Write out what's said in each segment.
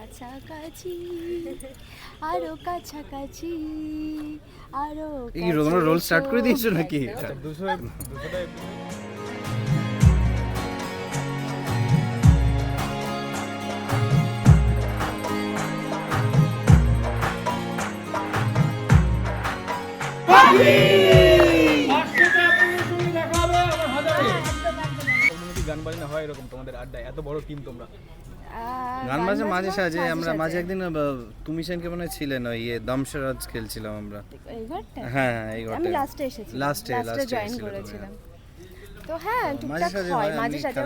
কাছাকাছি আরও কাছাকাছি আরও এই কি তোমরা রোল স্টার্ট করে দিয়েছ নাকি? আচ্ছা দুশো গান বাজনা হয় এরকম তোমাদের আড্ডায়। এত বড় টিম তোমরা। গান বাজে মাঝে সাঝে আমরা মাঝে একদিন তুমি সেনকে মনে হয় ছিলেন ওই ইয়ে দমশরাজ খেলছিলাম আমরা। এই ঘরটা হ্যাঁ হ্যাঁ এই আমি লাস্টে এসেছি লাস্টে লাস্টে জয়েন করেছিলাম। তো হ্যাঁ মাঝে টুকটাক হয় হয়, মাঝে সাঝে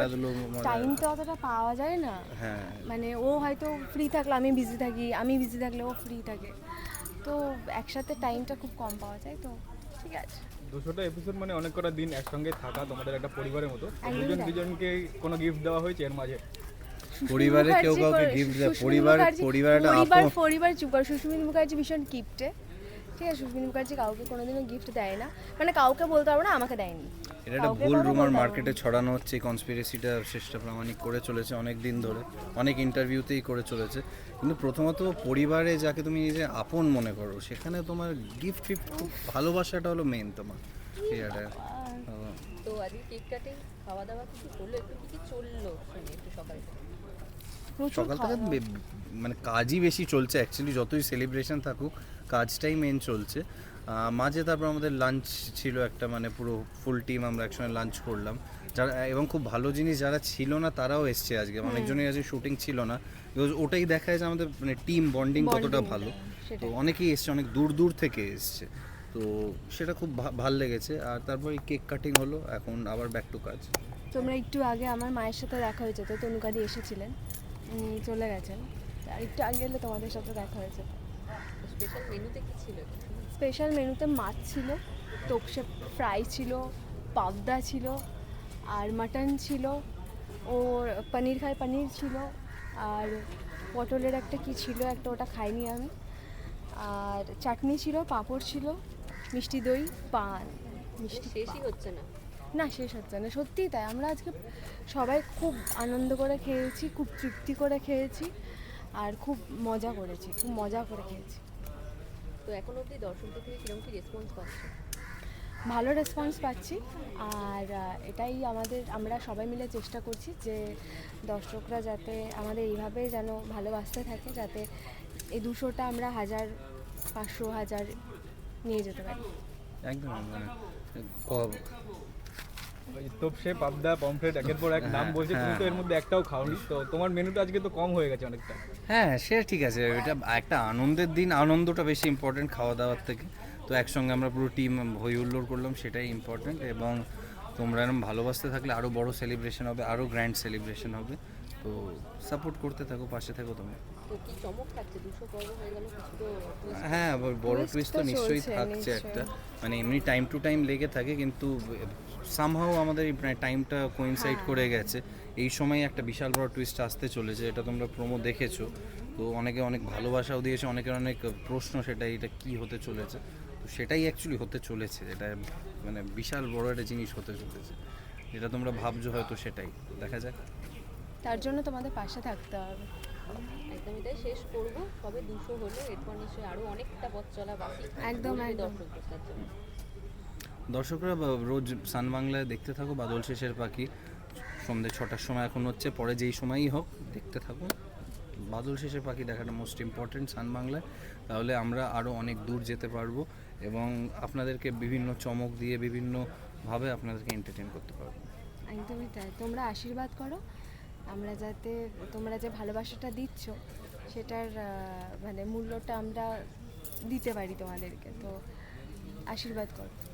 টাইম তো অতটা পাওয়া যায় না। হ্যাঁ। মানে ও হয়তো ফ্রি থাকলে আমি বিজি থাকি আমি বিজি থাকলে ও ফ্রি থাকে। তো একসাথে টাইমটা খুব কম পাওয়া যায় তো ঠিক আছে। দুশোটা এপিসোড মানে অনেক কটা দিন একসঙ্গে থাকা তোমাদের একটা পরিবারের মতো। দুজন দুজনকে কোনো গিফট দেওয়া হয়েছে এর মাঝে? পরিবারে কেউ কাউকে গিফট দেয়। পরিবার পরিবার একটা পরিবার পরিবার চুপ কর। সুস্মিত মুখার্জি ভীষণ কিপটে ঠিক আছে সুস্মিত মুখার্জি কাউকে কোনোদিনও গিফট দেয় না। মানে কাউকে বলতে পারব না আমাকে দেয়নি। এটা একটা ভুল রুমার মার্কেটে ছড়ানো হচ্ছে কনস্পিরেসিটা চেষ্টা প্রামাণিক করে চলেছে অনেক দিন ধরে। অনেক ইন্টারভিউতেই করে চলেছে। কিন্তু প্রথমত পরিবারে যাকে তুমি নিজে আপন মনে করো সেখানে তোমার গিফট ফিফট খুব ভালোবাসাটা হলো মেন তোমার। সেটা। তো আজকে কেক কাটিং খাওয়া দাওয়া কিছু করল একটু কি চলল? একটু সকাল। থেকে সকাল থেকে মানে কাজই বেশি চলছে অ্যাকচুয়ালি যতই সেলিব্রেশন থাকুক কাজটাই মেন চলছে। মাঝে তারপর আমাদের লাঞ্চ ছিল একটা মানে পুরো ফুল টিম আমরা একসঙ্গে লাঞ্চ করলাম। যারা এবং খুব ভালো জিনিস যারা ছিল না তারাও এসছে আজকে। অনেকজনের আজকে শুটিং ছিল না। বিকজ ওটাই দেখায় যে আমাদের মানে টিম বন্ডিং কতটা ভালো। হ্যাঁ, তো অনেকেই এসছে অনেক দূর দূর থেকে এসছে। তো সেটা খুব ভালো লেগেছে। আর তারপর কেক কাটিং হলো এখন আবার ব্যাক টু কাজ। তোমরা একটু আগে আমার মায়ের সাথে দেখা হয়েছে তো তনুকাদি এসেছিলেন। উনি চলে গেছেন। আর একটু আগে এলে তোমাদের সাথে দেখা হয়েছে। স্পেশাল মেনুতে কি ছিল? স্পেশাল মেনুতে মাছ ছিল তোপসে ফ্রাই ছিল পাবদা ছিল আর মাটন ছিল ও পনির খায় পনির ছিল আর পটলের একটা কি ছিল একটা ওটা খাইনি আমি। আর চাটনি ছিল পাঁপড় ছিল মিষ্টি দই পান। মিষ্টি শেষই হচ্ছে না। না শেষ হচ্ছে না। সত্যিই তাই। আমরা আজকে সবাই খুব আনন্দ করে খেয়েছি খুব তৃপ্তি করে খেয়েছি আর খুব মজা করেছি খুব মজা করে খেয়েছি। তো এখন অবধি দর্শকদের থেকে কীরকম কি রেসপন্স পাচ্ছে? ভালো রেসপন্স পাচ্ছি। আর এটাই আমাদের আমরা সবাই মিলে চেষ্টা করছি যে দর্শকরা যাতে আমাদের এইভাবে যেন ভালোবাসতে থাকে যাতে এই দুশোটা আমরা হাজার পাঁচশো হাজার নিয়ে যেতে পারি। একদম তোপসে পাবদা পমফ্রেট একের পর এক নাম হ্যাঁ, বলছে তুমি তো হ্যাঁ। এর মধ্যে একটাও খাওনি। তো তোমার মেনুটা আজকে তো কম হয়ে গেছে অনেকটা। হ্যাঁ সে ঠিক আছে। এটা একটা আনন্দের দিন আনন্দটা বেশি ইম্পর্টেন্ট খাওয়া দাওয়ার থেকে। তো একসঙ্গে আমরা পুরো টিম হই হুল্লোড় করলাম সেটাই ইম্পর্টেন্ট এবং তোমরা এরকম ভালোবাসতে থাকলে আরও বড় সেলিব্রেশন হবে আরও গ্র্যান্ড সেলিব্রেশন হবে। তো সাপোর্ট করতে থাকো পাশে থাকো তোমরা। তো কি চমক থাকছে? দুশো পর্ব হয়ে বড় Twist টুইস্ট তো নিশ্চয়ই থাকছে একটা। মানে এমনি টাইম টু টাইম লেগে থাকে কিন্তু সামহাও আমাদের টাইমটা কোইনসাইড হ্যাঁ। করে গেছে। এই সময় একটা বিশাল বড় টুইস্ট আসতে চলেছে এটা তোমরা প্রোমো দেখেছ। তো অনেকে অনেক ভালোবাসাও দিয়েছে অনেকের অনেক প্রশ্ন সেটা এটা কি হতে চলেছে? তো সেটাই অ্যাকচুয়ালি হতে চলেছে এটা মানে বিশাল বড় একটা জিনিস হতে চলেছে। যেটা তোমরা ভাবছ হয়তো সেটাই দেখা যাক। তার জন্য তোমাদের পাশে থাকতে হবে। একদম এটাই শেষ করব সবে দুশো হলো এরপর নিশ্চয়ই আরও অনেকটা পথ চলা বাকি। একদম, বলবে দর্শকরা রোজ সান বাংলায় দেখতে থাকো, বাদল শেষের পাখি। সন্ধ্যে ছটার সময় এখন হচ্ছে, পরে যেই সময়ই হোক, দেখতে থাকো। বাদল শেষের পাখি দেখাটা মোস্ট ইম্পর্টেন্ট সান বাংলায়। তাহলে আমরা আরও অনেক দূর যেতে পারব এবং আপনাদেরকে বিভিন্ন চমক দিয়ে, বিভিন্নভাবে আপনাদেরকে এন্টারটেন করতে পারব। একদমই তাই। তোমরা আশীর্বাদ করো। আমরা যাতে, তোমরা যে ভালোবাসাটা দিচ্ছ, সেটার মানে মূল্যটা আমরা দিতে পারি তোমাদেরকে। তো আশীর্বাদ করো।